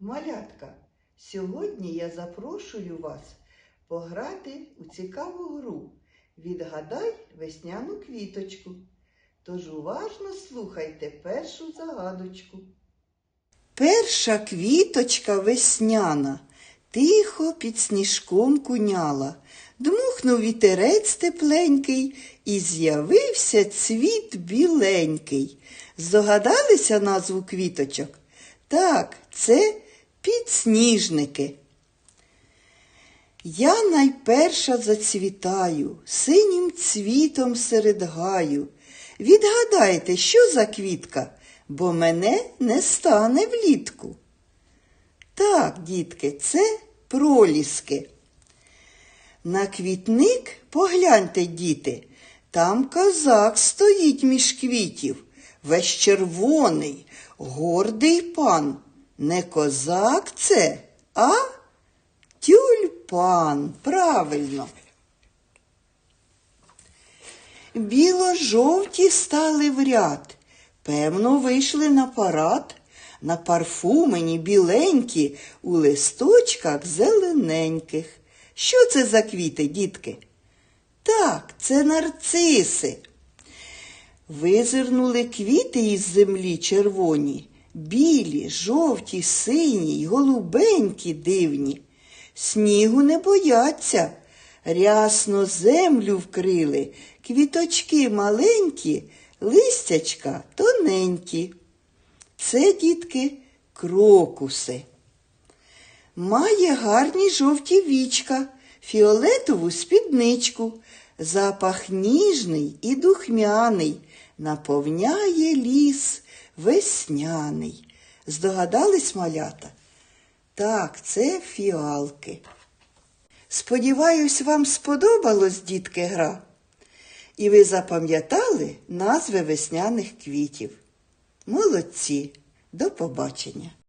Малятка, сьогодні я запрошую вас пограти у цікаву гру. Відгадай весняну квіточку. Тож уважно слухайте першу загадочку. Перша квіточка весняна тихо під сніжком куняла. Дмухнув вітерець тепленький, і з'явився цвіт біленький. Здогадалися назву квіточок? Так, це підсніжники. Я найперша зацвітаю, синім цвітом серед гаю. Відгадайте, що за квітка, бо мене не стане влітку. Так, дітки, це проліски. На квітник погляньте, діти, там козак стоїть між квітів, весь червоний, гордий пан. Не козак це, а тюльпан. Правильно. Біло-жовті стали в ряд, певно, вийшли на парад, на парфумені біленькі, у листочках зелененьких. Що це за квіти, дітки? Так, це нарциси. Визирнули квіти із землі червоні, білі, жовті, сині й голубенькі дивні. Снігу не бояться, рясно землю вкрили, квіточки маленькі, листячка тоненькі. Це, дітки, крокуси. Має гарні жовті вічка, фіолетову спідничку, запах ніжний і духмяний, наповняє ліс весняний. Здогадались малята? Так, це фіалки. Сподіваюсь, вам сподобалось, дітки, гра, і ви запам'ятали назви весняних квітів. Молодці, до побачення!